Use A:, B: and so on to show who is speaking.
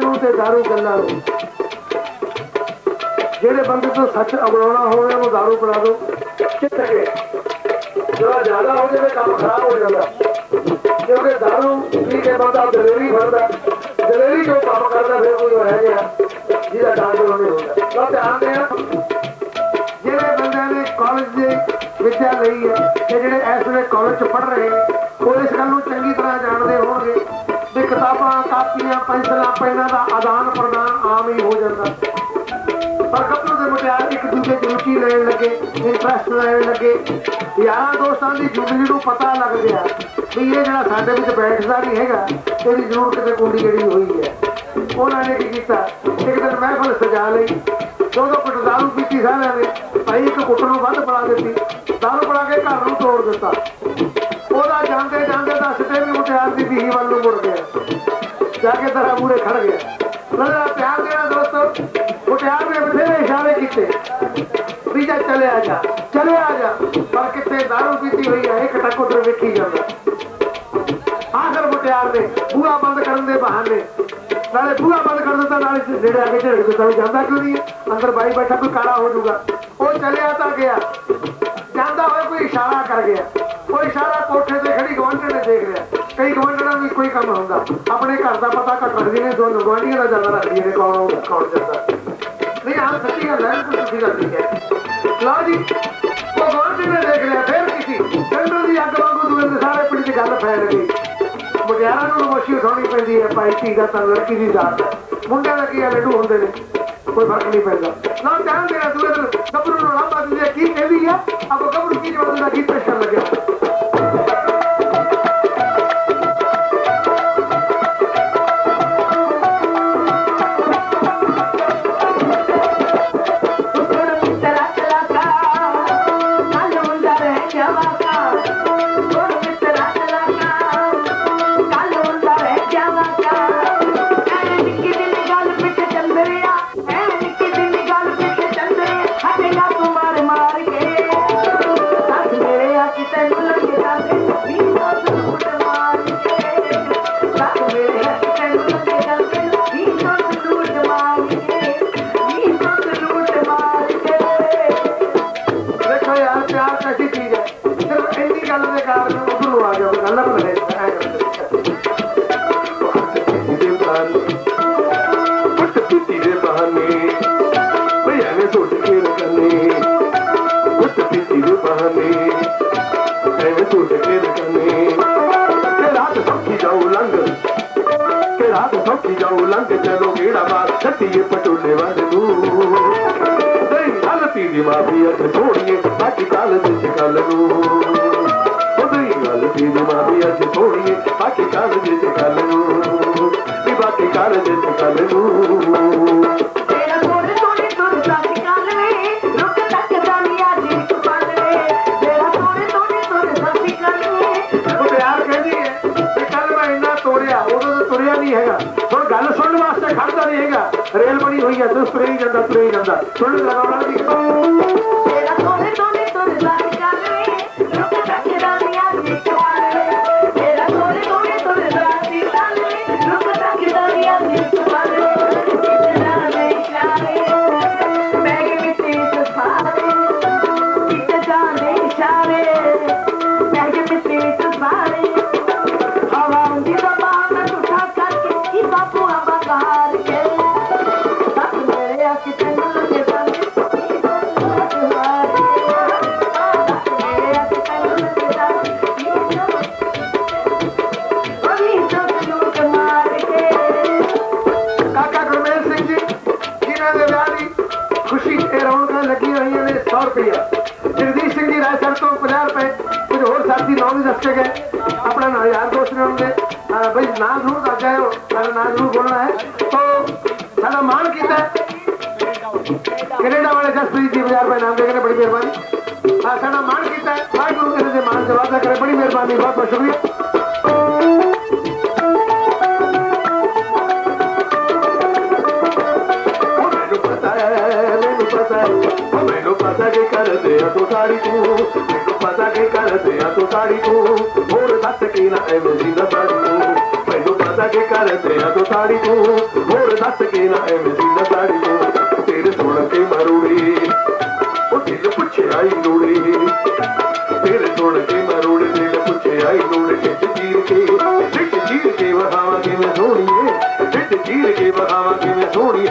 A: ਨੂੰ ਗੱਲਾਂ ਨੂੰ। ਜਿਹੜੇ ਬੰਦੇ ਤੋਂ ਸੱਚ ਅਗਵਾਉਣਾ ਹੋਵੇ ਉਹਨੂੰ ਦਾਰੂ ਪਿਲਾ ਦਿਓ। ਕਿੱਥੇ ਗਏ ਜਿਹੜਾ ਜ਼ਿਆਦਾ ਹੋ ਜਾਵੇ, ਕੰਮ ਖਰਾਬ ਹੋ ਜਾਂਦਾ। ਕਿਉਂਕਿ ਦਾਰੂ ਪੀ ਕੇ ਬੰਦਾ ਦਲੇਰੀ ਫੜਦਾ। ਦਲੇਰੀ ਜੋ ਕੰਮ ਕਰਦਾ, ਫਿਰ ਕੋਈ ਰਹਿ ਗਿਆ। ਜਿਹਦਾ ਡਾਂਡੋ ਨਹੀਂ ਹੁੰਦਾ। ਤਾਂ ਧਿਆਨ ਦੇਣਾ। ਜਿਹੜੇ ਬੰਦਿਆਂ ਨੇ ਕਾਲਜ ਦੇ ਵਿੱਦਿਆ ਲਈ ਹੈ, ਤੇ ਜਿਹੜੇ ਇਸ ਵੇਲੇ ਕਾਲਜ ਚ ਪੜ੍ਹ ਰਹੇ ਨੇ ਕਿਤਾਬਾਂ ਕਾਪੀਆਂ ਪੈਨਸਲਾਂ, ਪੈਨਾਂ ਦਾ ਆਦਾਨ ਪ੍ਰਦਾਨ ਆਮ ਹੀ ਹੋ ਜਾਂਦਾ। ਪਰ ਗੱਭਰੂ ਦੇ ਮੁਟਿਆਰ ਇੱਕ ਦੂਜੇ ਦੀ ਰੁਚੀ ਲੈਣ ਲੱਗੇ ਇੰਟਰਸਟ ਲੈਣ ਲੱਗੇ। ਯਾਰਾਂ ਦੋਸਤਾਂ ਦੀ ਜੁਗਲੀ ਨੂੰ ਪਤਾ ਲੱਗ ਗਿਆ ਵੀ ਇਹ ਜਿਹੜਾ ਸਾਡੇ ਵਿੱਚ ਬੈਠਦਾ ਨਹੀਂ ਹੈਗਾ ਤੇਰੀ ਜ਼ਰੂਰ ਕਿਤੇ ਕੁੰਡੀ ਜਿਹੜੀ ਹੋਈ ਹੈ। ਉਹਨਾਂ ਨੇ ਕੀ ਕੀਤਾ? ਇੱਕ ਦਿਨ ਮਹਿਫਲ ਸਜਾ ਲਈ। ਦੋ ਦੋ ਕੁੱਟ ਦਾਰੂ ਪੀਤੀ ਸਾਰਿਆਂ ਨੇ। ਭਾਈ ਇੱਕ ਕੁੱਟ ਨੂੰ ਵੱਧ ਪੜਾ ਦਿੱਤੀ। ਦਾਰੂ ਪੜਾ ਕੇ ਘਰ ਨੂੰ ਤੋੜ ਦਿੱਤਾ। ਉਹਦਾ ਜਾਂਦੇ ਜਾਂਦੇ ਮੁਟਿਆਰ ਦੀ ਬੀਹੀ ਵੱਲ ਨੂੰ ਮੁੜ ਗਿਆ। ਜਾ ਕੇ ਤਰਾ ਮੂਰੇ ਖੜ ਗਿਆ। ਨਜ਼ਰ ਪਿਆਰ ਦੇਣਾ ਦੋਸਤੋ ਮੁਟਿਆਰ ਨੇ ਬਥੇਰੇ ਇਸ਼ਾਰੇ ਕੀਤੇ। ਵੀ ਜਾ ਚਲੇ ਆ ਜਾ ਚਲੇ ਆ ਜਾ। ਪਰ ਕਿਤੇ ਦਾਰੂ ਪੀਤੀ ਹੋਈ ਹੈ ਇੱਕ ਟੱਕ ਉਧਰ ਵੇਖੀ ਜਾਂਦਾ। ਬੰਦ ਕਰਨ ਦੇ ਬਹਾਨੇ। ਨਾਲੇ ਬੂਹਾ ਬੰਦ ਕਰ ਦਿੱਤਾ, ਨਾਲੇ ਨੇੜੇ ਆ ਕੇ ਝੜਕ ਦਿੱਤਾ, ਵੀ ਜਾਂਦਾ ਕਿਉਂ ਨਹੀਂ ਅੰਦਰ ਬਾਈ ਬੈਠਾ, ਕੋਈ ਕਾਲਾ ਹੋ ਜਾਊਗਾ। ਉਹ ਚਲਿਆ ਤਾਂ ਗਿਆ। ਜਾਂਦਾ ਹੋਇਆ ਕੋਈ ਇਸ਼ਾਰਾ ਕਰ ਗਿਆ। ਉਹ ਇਸ਼ਾਰਾ ਕੋਠੇ ਤੇ ਖੜੀ ਗਵਾਂਢਣ ਨੇ ਦੇਖ ਲਿਆ। ਕਈ ਗਵਾਂਢਣਾਂ ਨੂੰ ਕੋਈ ਕੰਮ ਹੁੰਦਾ ਆਪਣੇ ਘਰ ਦਾ ਪਤਾ ਘੱਟ ਰੱਖਦੇ ਨੇ ਦੋਨੋਂ ਗਵਾਂਢੀਆਂ ਦਾ ਜ਼ਿਆਦਾ ਰੱਖਦੀਆਂ ਨੇ, ਕੌਣ ਕੌਣ ਜਾਂਦਾ। ਨਹੀਂ, ਆਹ ਸੱਚੀ ਗੱਲ ਹੈ ਕੋਈ ਸੱਚੀ ਗੱਲ ਨਹੀਂ ਹੈ। ਲਓ ਜੀ ਉਹ ਗਵਾਂਢੀ ਨੇ ਦੇਖ ਲਿਆ, ਫੇਰ ਕਿਸੇ ਚੰਦਰ ਦੀ ਅੱਗ ਵਾਂਗੂ ਦੂਏ ਦੇ ਸਾਰੇ ਪਿੰਡ 'ਚ ਗੱਲ ਫੈਲ ਗਈ। ਮੁਟਿਆਰਾਂ ਨੂੰ ਨਮੋਸ਼ੀ ਉਠਾਉਣੀ ਪੈਂਦੀ ਹੈ, ਭਾਈ ਕੀ ਦਾ ਤਾਂ ਲੜਕੀ ਦੀ ਜ਼ਾਤ ਹੈ। ਮੁੰਡਿਆਂ ਦਾ ਕੀ ਹੈ, ਲੱਡੂ ਹੁੰਦੇ ਨੇ, ਕੋਈ ਫ਼ਰਕ ਨਹੀਂ ਪੈਂਦਾ। ਨਾ ਧਿਆਨ ਦੇ ਦੂਏ ਦਿਨ ਗੱਭਰੂ ਨੂੰ ਲਾਂਬਾ ਦਿੰਦੇ ਕੀ ਕਹਿੰਦੀ ਆ ਆਪੋ ਗੱਭਰੂ ਕੀ ਜਵਾਬ ਦਿੰਦਾ ਕੀ ਦੀ
B: ਮਾਫੀ ਅਟ ਛੋੜੀਏ ਬਾਕੀ ਕੱਲ ਵਿੱਚ ਕੱਲ ਨੂੰ। ਉਹਦੀ ਗੱਲ ਦੀ ਮਾਫੀ ਅਟ ਛੋੜੀਏ ਬਾਕੀ ਕੱਲ ਵਿੱਚ ਕੱਲ ਨੂੰ। ਵੀ ਬਾਕੀ ਕੱਲ ਵਿੱਚ ਕੱਲ ਨੂੰ।
A: ਉਹ ਪਿਆਰ ਕਹਿੰਦੀ ਹੈ ਕਿ ਕੱਲ ਮੈਂ ਇੰਨਾ ਤੋੜਿਆ ਉਦੋਂ ਤਾਂ ਤੁਰਿਆ ਨਹੀਂ ਹੈਗਾ। ਹੁਣ ਗੱਲ ਸੁਣਨ ਵਾਸਤੇ ਖੜਦਾ ਨਹੀਂ ਹੈਗਾ। ਰੇਲ ਬਣੀ ਹੋਈ ਹੈ ਤੇ ਤੁਰੇ ਹੀ ਜਾਂਦਾ ਬਈ ਨਾਂ ਜ਼ਰੂਰ ਦੱਸ ਜਾਇਓ ਸਾਡਾ ਨਾਂ ਜ਼ਰੂਰ ਬੋਲਣਾ ਹੈ। ਤੋਂ ਸਾਡਾ ਮਾਣ ਕੀਤਾ ਹੈ। ਕੈਨੇਡਾ ਵਾਲੇ ਜਸਪ੍ਰੀਤ ਜੀ 50 ਰੁਪਏ ਨਾਮ ਦੇ ਕੇ ਨੇ, ਬੜੀ ਮਿਹਰਬਾਨੀ। ਹਾਂ ਸਾਡਾ ਮਾਣ ਕੀਤਾ ਹੈ। ਵਾਹਿਗੁਰੂ ਕਿਸੇ ਦੇ ਮਾਣ ਜਵਾਬ ਦਾ ਕਰੇ। ਬੜੀ ਮਿਹਰਬਾਨੀ ਬਹੁਤ ਬਹੁਤ ਸ਼ੁਕਰੀਆ।
B: ਉਹ ਮੈਨੂੰ ਪਤਾ ਹੈ ਮੈਨੂੰ ਪਤਾ ਮੈਨੂੰ ਪਤਾ ਕਿ ਕਰਦੇ ਆ ਤੂੰ ਸਾੜੀ ਤੂੰ। ਮੈਨੂੰ ਪਤਾ ਕਿ ਕਰਦੇ ਆ ਤੂੰ ਸਾੜੀ ਤੂੰ। ਕਰੇ ਤੇਰਾ ਤੋਂ ਸਾੜੀ ਤੂੰ ਹੋਰ ਦੱਸ ਕੇ ਨਾ ਐਵੇਂ ਦੀ ਨਾ ਸਾੜੀ ਤੂੰ ਤੇਰੇ ਸੁਣ ਕੇ ਮਰੂੜੀ ਉਹ ਦਿਲ ਪੁੱਛਿਆ ਹੀ ਲੋੜੀ ਤੇਰੇ ਸੁਣ ਕੇ ਮਰੂੜੀ ਦਿਲ ਪੁੱਛਿਆ ਹੀ ਲੋੜੀ ਟਿੱਟ ਜੀਰ ਕੇ ਟਿੱਟ ਜੀਰ ਕੇ ਵਹਾਵਾ ਕਿਵੇਂ ਸੋਣੀ ਏ ਟਿੱਟ ਜੀਰ ਕੇ ਵਹਾਵਾ ਕਿਵੇਂ
C: ਸੋਣੀ ਏ